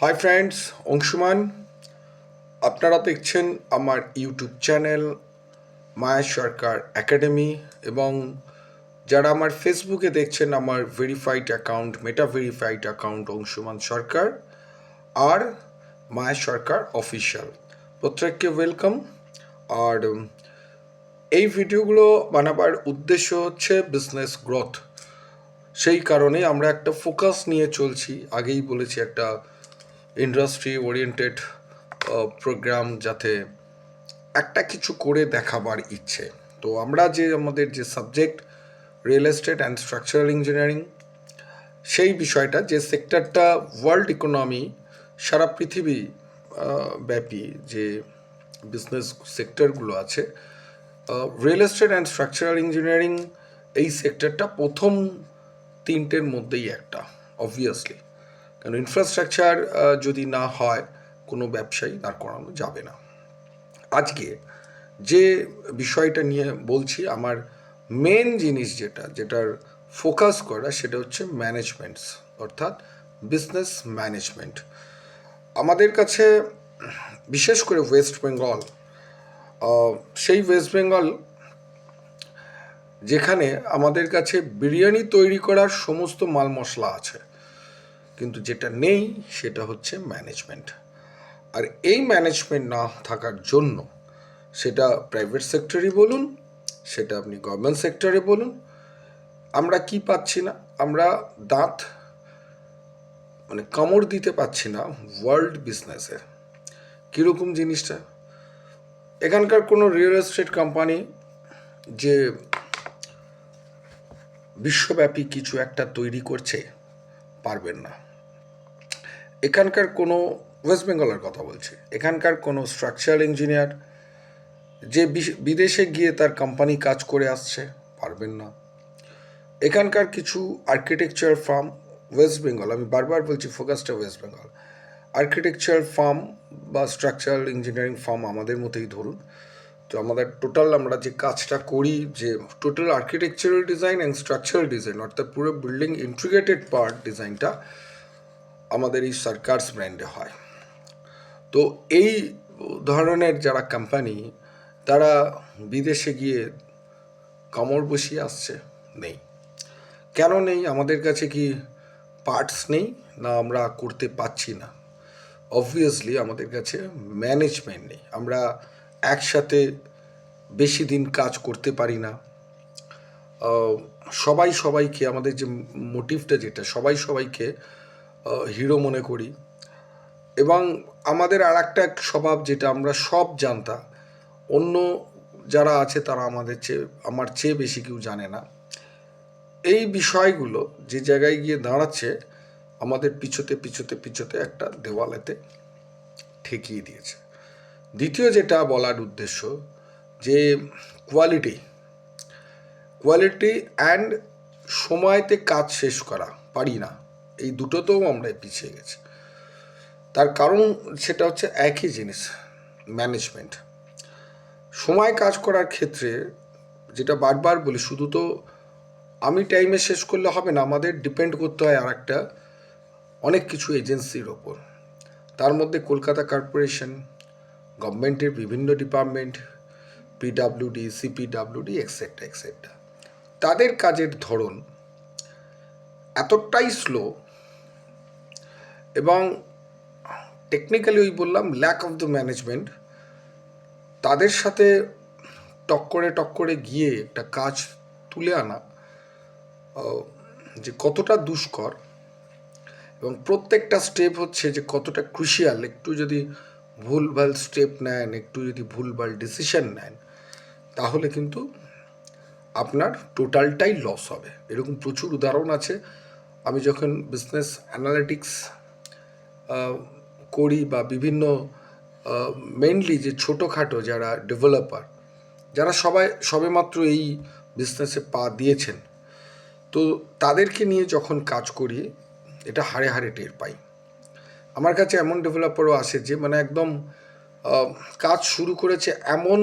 Hi friends Anshuman আপনারা দেখছেন আমার YouTube channel Maya Sarkar academy এবং যারা আমার ফেসবুকে দেখছেন আমার verified account Meta verified account Anshuman Sarkar আর মায়া সরকার অফিসিয়াল প্রত্যেককে ওয়েলকাম আর এই ভিডিওগুলো বানাবার উদ্দেশ্য হচ্ছে বিজনেস গ্রোথ সেই কারণে আমরা একটা ফোকাস নিয়ে চলছি। আগেই বলেছি একটা ইন্ডাস্ট্রি ওরিয়েন্টেড প্রোগ্রাম যাতে একটা কিছু করে দেখাবার ইচ্ছে। তো আমরা যে আমাদের যে subject real estate and structural engineering সেই বিষয়টা, যে সেক্টরটা ওয়ার্ল্ড ইকোনমি সারা পৃথিবী ব্যাপী যে বিজনেস সেক্টরগুলো আছে real estate and structural engineering এই সেক্টরটা প্রথম তিনটের মধ্যেই একটা অবভিয়াসলি কারণ ইনফ্রাস্ট্রাকচার যদি না হয়, কোনো ব্যবসায়ী দাঁড় করানো যাবে না। আজকে যে বিষয়টা নিয়ে বলছি, আমার মেন জিনিস যেটা, যেটার ফোকাস করা, সেটা হচ্ছে ম্যানেজমেন্টস অর্থাৎ বিজনেস ম্যানেজমেন্ট আমাদের কাছে, বিশেষ করে ওয়েস্ট বেঙ্গল সেই ওয়েস্ট বেঙ্গল যেখানে আমাদের কাছে বিরিয়ানি তৈরি করার সমস্ত মাল মশলা আছে। কিন্তু যেটা নেই সেটা হচ্ছে ম্যানেজমেন্ট আর এই ম্যানেজমেন্ট না থাকার জন্য সেটা প্রাইভেট সেক্টরই বলুন, সেটা আপনি গভর্নমেন্ট সেক্টরে বলুন, আমরা কি পাচ্ছি না? আমরা দাঁত মানে কামড় দিতে পাচ্ছি না ওয়ার্ল্ড বিজনেসে কীরকম জিনিসটা? এখানকার কোনো রিয়েল এস্টেট কোম্পানি যে বিশ্বব্যাপী কিছু একটা তৈরি করছে, পারবেন না। এখানকার কোনো ওয়েস্ট বেঙ্গলের কথা বলছি। এখানকার কোনো স্ট্রাকচারাল ইঞ্জিনিয়ার যে বিদেশে গিয়ে তার কোম্পানি কাজ করে আসছে, পারবেন না। এখানকার কিছু আর্কিটেকচার ফার্ম ওয়েস্ট বেঙ্গল আমি বারবার বলছি ফোকাসটা ওয়েস্ট বেঙ্গল আর্কিটেকচার ফার্ম বা স্ট্রাকচারাল ইঞ্জিনিয়ারিং ফার্ম আমাদের মতোই ধরুন। তো আমাদের টোটাল আমরা যে কাজটা করি, যে total architectural design and structural design অর্থাৎ পুরো বিল্ডিং ইন্টিগ্রেটেড পার্ট ডিজাইনটা আমাদের এই সার্কার্স ব্র্যান্ডে হয়। তো এই ধরনের যারা কোম্পানি তারা বিদেশে গিয়ে কামড় বসিয়ে আসছে, নেই। কেন নেই? আমাদের কাছে কি পার্টস নেই না আমরা করতে পাচ্ছি না? অবভিয়াসলি আমাদের কাছে ম্যানেজমেন্ট নেই। আমরা একসাথে বেশি দিন কাজ করতে পারি না। সবাই সবাইকে আমাদের যে মোটিভটা যেটা, সবাই সবাইকে হিরো মনে করি। এবং আমাদের আর একটা স্বভাব যেটা আমরা সব জানতা, অন্য যারা আছে তারা আমাদের চেয়ে, আমার চেয়ে বেশি কেউ জানে না। এই বিষয়গুলো যে জায়গায় গিয়ে দাঁড়াচ্ছে, আমাদের পিছোতে পিছোতে পিছোতে একটা দেওয়ালেতে ঠেকিয়ে দিয়েছে। দ্বিতীয় যেটা বলার উদ্দেশ্য, যে কোয়ালিটি কোয়ালিটি অ্যান্ড সময়তে কাজ শেষ করা, পারি না। এই দুটোতেও আমরা পিছিয়ে গেছি। তার কারণ সেটা হচ্ছে একই জিনিস ম্যানেজমেন্ট সময় কাজ করার ক্ষেত্রে যেটা বারবার বলি, শুধু তো আমি টাইমে শেষ করলে হবে না, আমাদের ডিপেন্ড করতে হয় আর একটা অনেক কিছু এজেন্সির ওপর। তার মধ্যে কলকাতা কর্পোরেশন গভর্নমেন্টের বিভিন্ন department PWD CPWD etcetera etcetera তাদের কাজের ধরন এতটাই স্লো এবং টেকনিক্যালি ওই বললাম ল্যাক অফ দ্য ম্যানেজমেন্ট তাদের সাথে টক্করে টক্করে গিয়ে একটা কাজ তুলে আনা যে কতটা দুষ্কর এবং প্রত্যেকটা স্টেপ হচ্ছে যে কতটা ক্রুশিয়াল একটু যদি ভুলভাল স্টেপ নেন, একটু যদি ভুলভাল ডিসিশন নেন, তাহলে কিন্তু আপনার টোটালটাই লস হবে। এরকম প্রচুর উদাহরণ আছে। আমি যখন বিজনেস অ্যানালিটিক্স করি বা বিভিন্ন মেনলি যে ছোটোখাটো যারা ডেভেলপার যারা সবাই সবেমাত্র এই বিজনেসে পা দিয়েছেন, তো তাদেরকে নিয়ে যখন কাজ করি, এটা হাড়ে হাড়ে টের পাই। আমার কাছে এমন ডেভেলপারও আসে যে মানে একদম কাজ শুরু করেছে এমন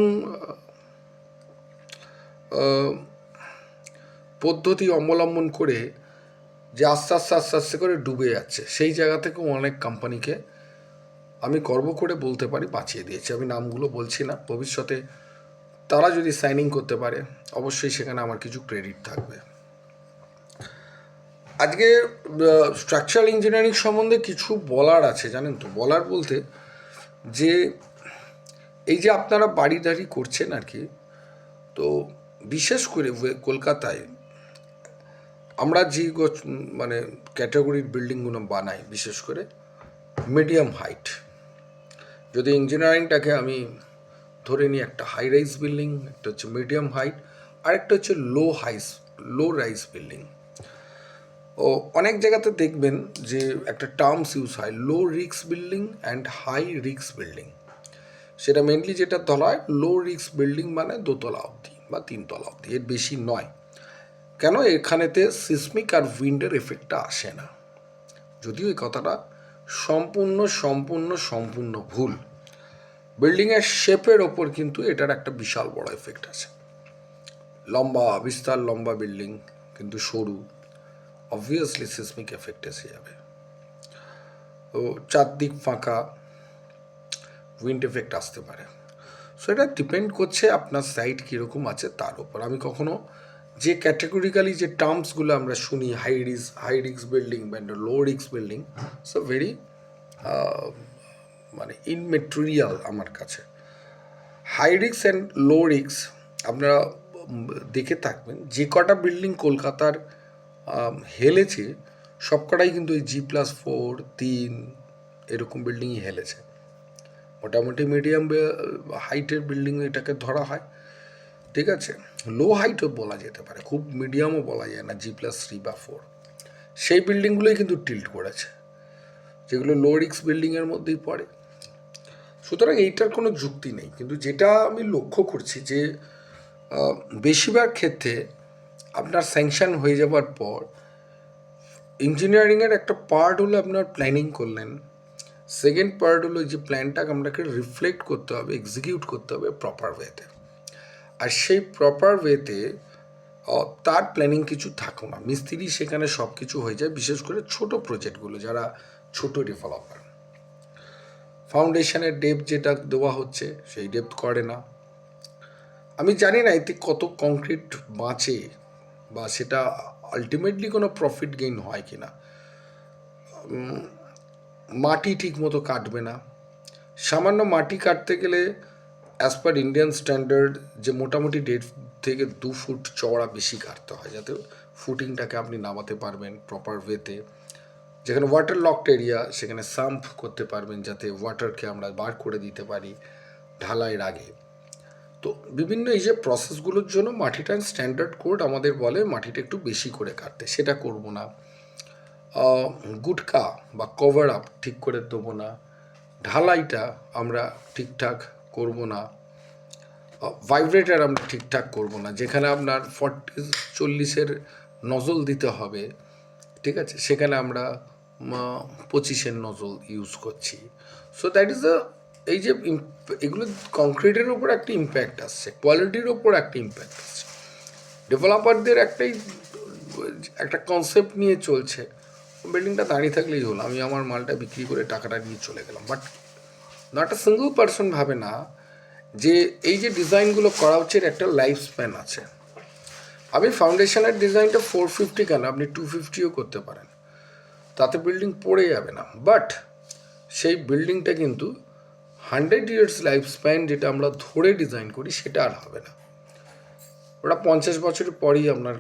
পদ্ধতি অবলম্বন করে যে আস্তে আস্তে আস্তে আস্তে করে ডুবে যাচ্ছে। সেই জায়গা থেকেও অনেক কোম্পানিকে আমি গর্ব করে বলতে পারি, বাঁচিয়ে দিয়েছি। আমি নামগুলো বলছি না। ভবিষ্যতে তারা যদি সাইনিং করতে পারে, অবশ্যই সেখানে আমার কিছু ক্রেডিট থাকবে। আজকে স্ট্রাকচারাল ইঞ্জিনিয়ারিং সম্বন্ধে কিছু বলার আছে, জানেন তো? বলার বলতে যে, এই যে আপনারা বাড়িদারি করছেন আর কি, তো বিশেষ করে কলকাতায় আমরা যে মানে ক্যাটাগরির বিল্ডিংগুলো বানাই, বিশেষ করে মিডিয়াম হাইট যদি ইঞ্জিনিয়ারিংটাকে আমি ধরে নিই, একটা হাই রাইজ বিল্ডিং একটা হচ্ছে মিডিয়াম হাইট আর একটা হচ্ছে লো হাইস লো রাইজ বিল্ডিং ও, অনেক জায়গাতে দেখবেন যে একটা টার্মস ইউজ হয় low rise building and high rise building সেটা মেনলি যেটা ধরা হয় লো রিক্স বিল্ডিং মানে দোতলা অবধি বা তিনতলা অবধি, এর বেশি নয়। কেন এখানেতে সিসমিক আর উইন্ডের এফেক্টটা আসে না? যদিও এই কথাটা সম্পূর্ণ সম্পূর্ণ সম্পূর্ণ ভুল। বিল্ডিংয়ের শেপের ওপর কিন্তু এটার একটা বিশাল বড় এফেক্ট আছে। লম্বা, বিস্তার লম্বা বিল্ডিং কিন্তু সরু অবভিয়াসলি সিসমিক এফেক্ট এসে যাবে। তো চারদিক ফাঁকা উইন্ড এফেক্ট আসতে পারে। সো এটা ডিপেন্ড করছে আপনার সাইট কীরকম আছে তার উপর আমি কখনো যে ক্যাটেগরিক্যালি যে টার্মসগুলো আমরা শুনি হাই রিক্স হাই রিক্স বিল্ডিং বা লো রিক্স বিল্ডিং সো ভেরি মানে ইনমেটেরিয়াল আমার কাছে। হাই রিক্স অ্যান্ড লো রিক্স আপনারা দেখে থাকবেন, যে কটা বিল্ডিং কলকাতার হেলেছে, সব কটাই কিন্তু ওই জি প্লাস ফোর তিন, এরকম বিল্ডিংই হেলেছে। মোটামুটি মিডিয়াম হাইটের বিল্ডিং এটাকে ধরা হয়। ঠিক আছে? লো হাইটও বলা যেতে পারে, খুব মিডিয়ামও বলা যায় না জি প্লাস থ্রি বা ফোর সেই বিল্ডিংগুলোই কিন্তু টিল্ট করেছে, যেগুলো লো রিক্স বিল্ডিংয়ের মধ্যেই পড়ে। সুতরাং এইটার কোনো যুক্তি নেই, কিন্তু যেটা আমি লক্ষ্য করছি যে বেশিরভাগ ক্ষেত্রে আপনার স্যাংশন হয়ে যাওয়ার পর ইঞ্জিনিয়ারিংয়ের একটা পার্ট হলো আপনার প্ল্যানিং করলেন সেকেন্ড পার্ট হলো যে প্ল্যানটাকে আপনাকে রিফ্লেক্ট করতে হবে এক্সিকিউট করতে হবে প্রপার ওয়েতে আর সেই প্রপার ওয়েতে তার প্ল্যানিং কিছু থাকো না। মিস্ত্রি সেখানে সব কিছু হয়ে যায়, বিশেষ করে ছোট প্রজেক্টগুলো যারা ছোট ডেভেলপার ফাউন্ডেশনের ডেপ যেটা দেওয়া হচ্ছে, সেই ডেপ করে না। আমি জানি না এতে কত কংক্রিট বাঁচে, বা সেটা আলটিমেটলি কোনো প্রফিট গেইন হয় কি না মাটি ঠিক মতো কাটবে না। সামান্য মাটি কাটতে গেলে অ্যাজ পার ইন্ডিয়ান স্ট্যান্ডার্ড যে মোটামুটি দেড় থেকে দু ফুট চওড়া বেশি কাটতে হয়, যাতে ফুটিংটাকে আপনি নামাতে পারবেন প্রপার ওয়েতে যেখানে ওয়াটার লকড এরিয়া সেখানে সাম্প করতে পারবেন যাতে ওয়াটারকে আমরা বার করে দিতে পারি ঢালাইয়ের আগে। তো বিভিন্ন এই যে প্রসেসগুলোর জন্য মাটিটার স্ট্যান্ডার্ড কোড আমাদের বলে মাটিটা একটু বেশি করে কাটতে। সেটা করব না। গুটকা বা কভার আপ ঠিক করে দেবো না। ঢালাইটা আমরা ঠিকঠাক করব না ভাইব্রেটার আমরা ঠিকঠাক করব না, যেখানে আপনার ফর্টি চল্লিশের নজল দিতে হবে, ঠিক আছে? সেখানে আমরা পঁচিশের নজল ইউজ করছি। সো দ্যাট ইজ দ্য এই যে এগুলো কংক্রিটের ওপর একটা ইম্প্যাক্ট আসছে কোয়ালিটির ওপর একটা ইম্প্যাক্ট আসছে। ডেভেলপারদের একটাই, একটা কনসেপ্ট নিয়ে চলছে। বিল্ডিংটা দাঁড়িয়ে থাকলেই হলো, আমি আমার মালটা বিক্রি করে টাকাটা নিয়ে চলে গেলাম but not a single person ভাবে না যে এই যে ডিজাইনগুলো করা হচ্ছে, এর একটা লাইফ স্প্যান আছে। আমি ফাউন্ডেশনের ডিজাইনটা ফোর ফিফটি কেন? আপনি টু ফিফটিও করতে পারেন। তাতে বিল্ডিং পড়ে যাবে না। বাট সেই বিল্ডিংটা কিন্তু হান্ড্রেড ইয়ার্স লাইফ স্প্যান যেটা আমরা ধরে ডিজাইন করি, সেটা আর হবে না। ওটা পঞ্চাশ বছরের পরেই আপনার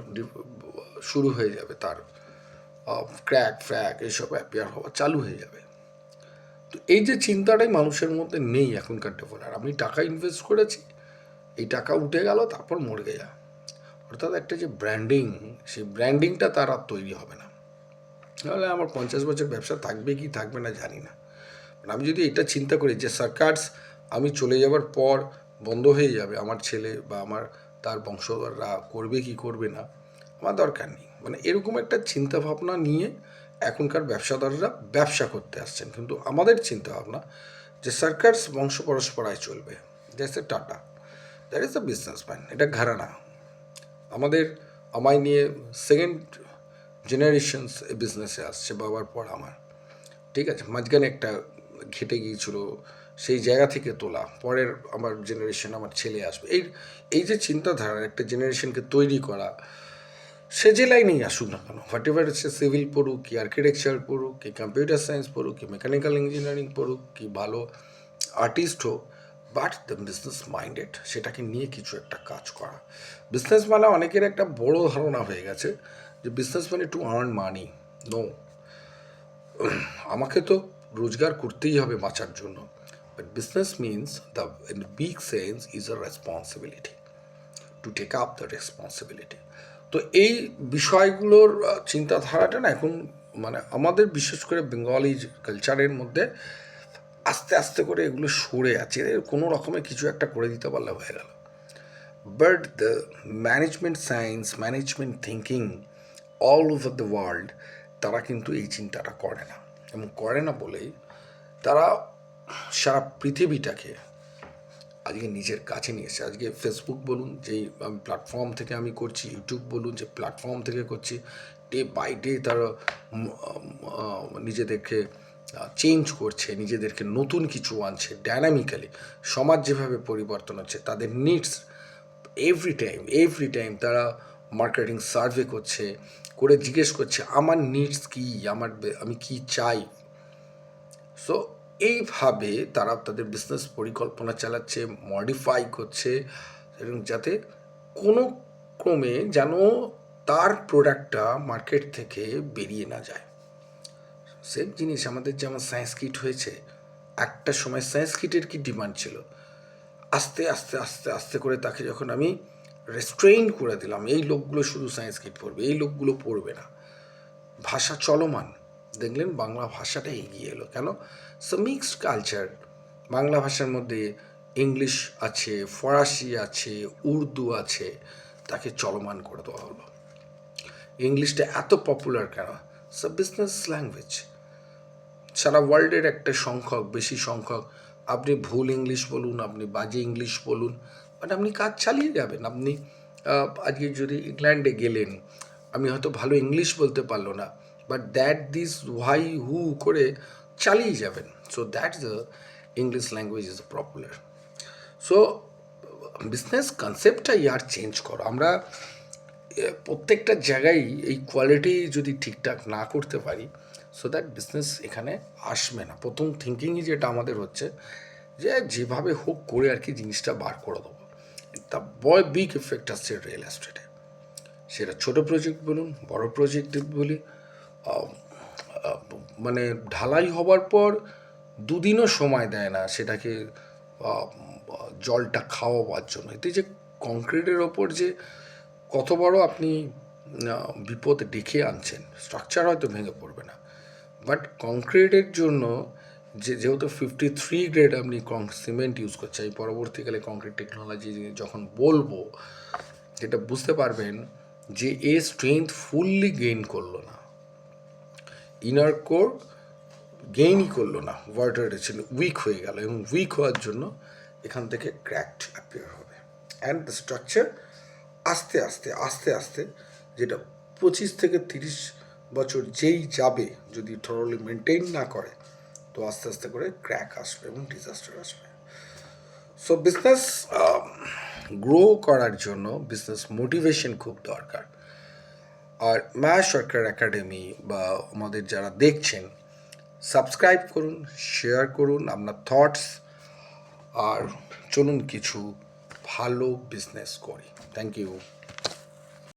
শুরু হয়ে যাবে তার ক্র্যাক ফ্র্যাক এইসব অ্যাপিয়ার হওয়া চালু হয়ে যাবে। তো এই যে চিন্তাটাই মানুষের মধ্যে নেই এখনকার ডেভেলপার আমি টাকা ইনভেস্ট করেছি, এই টাকা উঠে গেল, তারপর মরে গেয়া অর্থাৎ একটা যে ব্র্যান্ডিং সেই ব্র্যান্ডিংটা তার আর তৈরি হবে না। তাহলে আমার পঞ্চাশ বছর ব্যবসা থাকবে কি থাকবে না জানি না। আমি যদি এটা চিন্তা করি যে সার্কার্স আমি চলে যাওয়ার পর বন্ধ হয়ে যাবে, আমার ছেলে বা আমার তার বংশধররা করবে কি করবে না, আমার দরকার নেই। মানে এরকম একটা চিন্তা ভাবনা নিয়ে এখনকার ব্যবসাদাররা ব্যবসা করতে আসছেন। কিন্তু আমাদের চিন্তা ভাবনা যে সার্কার্স বংশ পরস্পরায় চলবে। That's a Tata. That is the businessman এটা ঘরানা আমাদের, আমায় নিয়ে সেকেন্ড জেনারেশনস এ বিজনেসে আসছে, বাবার পর আমার। ঠিক আছে? মাঝখানে একটা ঘেটে গিয়েছিল, সেই জায়গা থেকে তোলা। পরের আমার জেনারেশন আমার ছেলে আসবে। এই এই যে চিন্তাধারা একটা জেনারেশনকে তৈরি করা সে যে লাইনেই আসুক না কেন হোয়াট এভার সে সিভিল পড়ুক, কি আর্কিটেকচার পড়ুক, কি কম্পিউটার সায়েন্স পড়ুক, কি মেকানিক্যাল ইঞ্জিনিয়ারিং পড়ুক, কি ভালো আর্টিস্ট হোক বাট দ্য বিজনেস মাইন্ডেড সেটাকে নিয়ে কিছু একটা কাজ করা। বিজনেস মানে অনেকের একটা বড় ধারণা হয়ে গেছে যে বিজনেস মানে টু আর্ন মানি নো আমাকে তো রোজগার করতেই হবে বাঁচার জন্য but business means the in big sense is a responsibility to take up the responsibility তো এই বিষয়গুলোর চিন্তাধারাটা না এখন মানে আমাদের বিশেষ করে বেঙ্গলি কালচারের মধ্যে আস্তে আস্তে করে এগুলো সরে আছে। কোনো রকমে কিছু একটা করে দিতে পারলে হয়ে গেল। But the management science management thinking all over the world তারা কিন্তু এই চিন্তাটা করে না। এবং করে না বলেই তারা সারা পৃথিবীটাকে আজকে নিজের কাছে নিয়ে এসেছে। আজকে ফেসবুক বলুন, যেই আমি প্ল্যাটফর্ম থেকে আমি করছি ইউটিউব বলুন, যে প্ল্যাটফর্ম থেকে করছি ডে বাই ডে তারা নিজেদেরকে চেঞ্জ করছে, নিজেদেরকে নতুন কিছু আনছে ডায়নামিক্যালি সমাজ যেভাবে পরিবর্তন হচ্ছে, তাদের needs every time every time তারা মার্কেটিং সার্ভে করছে, করে জিজ্ঞেস করছে, আমার নিডস কী? আমার আমি কি চাই? সো এইভাবে তারা তাদের বিজনেস পরিকল্পনা চালাচ্ছে মডিফাই করছে এবং যাতে কোনো ক্রমে যেন তার প্রোডাক্টটা মার্কেট থেকে বেরিয়ে না যায়। সেম জিনিস আমাদের যেমন সায়েন্স কিট হয়েছে, একটা সময় সায়েন্স কিটের কি ডিমান্ড ছিল? আস্তে আস্তে আস্তে আস্তে করে তাকে যখন আমি রেস্ট্রেইন করে দিলাম, এই লোকগুলো শুধু সায়েন্স কিট পড়বে, এই লোকগুলো পড়বে না। ভাষা চলমান। দেখলেন বাংলা ভাষাটা এগিয়ে এলো। কেন? সো মিক্সড কালচার বাংলা ভাষার মধ্যে ইংলিশ আছে ফরাসি আছে উর্দু আছে, তাকে চলমান করে দেওয়া হলো। ইংলিশটা এত পপুলার কেন? সো বিজনেস ল্যাঙ্গুয়েজ সারা ওয়ার্ল্ডের একটা সংখ্যক, বেশি সংখ্যক, আপনি ভুল ইংলিশ বলুন, আপনি বাজে ইংলিশ বলুন বাট আপনি কাজ চালিয়ে যাবেন। আপনি আজকে যদি ইংল্যান্ডে গেলেন, আমি হয়তো ভালো ইংলিশ বলতে পারল না। But that this why who করে চালিয়ে যাবেন। So that the English language is popular so business কনসেপ্টটাই আর চেঞ্জ করো। আমরা প্রত্যেকটা জায়গায় এই কোয়ালিটি যদি ঠিকঠাক না করতে পারি সো দ্যাট বিজনেস এখানে আসবে না। প্রথম থিঙ্কিংই যেটা আমাদের হচ্ছে, যে যেভাবে হোক করে আর কি জিনিসটা বার করে দেবো। তা বয় বিগ এফেক্ট আসছে রিয়েল এস্টেটে সেটা ছোট প্রজেক্ট বলুন, বড় প্রজেক্ট বলি মানে ঢালাই হবার পর দুদিনও সময় দেয় না সেটাকে জলটা খাওয়াবার জন্য। এতে যে কংক্রিটের ওপর যে কত বড় আপনি বিপদ ডেকে আনছেন স্ট্রাকচার হয়তো ভেঙে পড়বে না। বাট কংক্রিটের জন্য যে, যেহেতু ফিফটি থ্রি গ্রেড আপনি সিমেন্ট ইউজ করছে এই পরবর্তীকালে কংক্রিট টেকনোলজি যখন বলব, যেটা বুঝতে পারবেন যে এ স্ট্রেংথ ফুললি গেইন করল না। ইনার কোর গেইনই করল না ওয়াটার ছিল উইক হয়ে গেল এবং উইক হওয়ার জন্য এখান থেকে ক্র্যাকড অ্যাপিয়ার হবে। অ্যান্ড দ্য স্ট্রাকচার আস্তে আস্তে আস্তে আস্তে যেটা পঁচিশ থেকে তিরিশ বছর যেই যাবে, যদি থরলি মেনটেন না করে, তো আস্তে আস্তে করে ক্র্যাক আসবে এবং ডিজাস্টার আসবে। সো বিজনেস গ্রো করার জন্য বিজনেস মোটিভেশন খুব দরকার। আর মা সরকার একাডেমি বা আমাদের যারা দেখছেন সাবস্ক্রাইব করুন শেয়ার করুন আপনার থটস আর চলুন কিছু ভালো বিজনেস করি। Thank you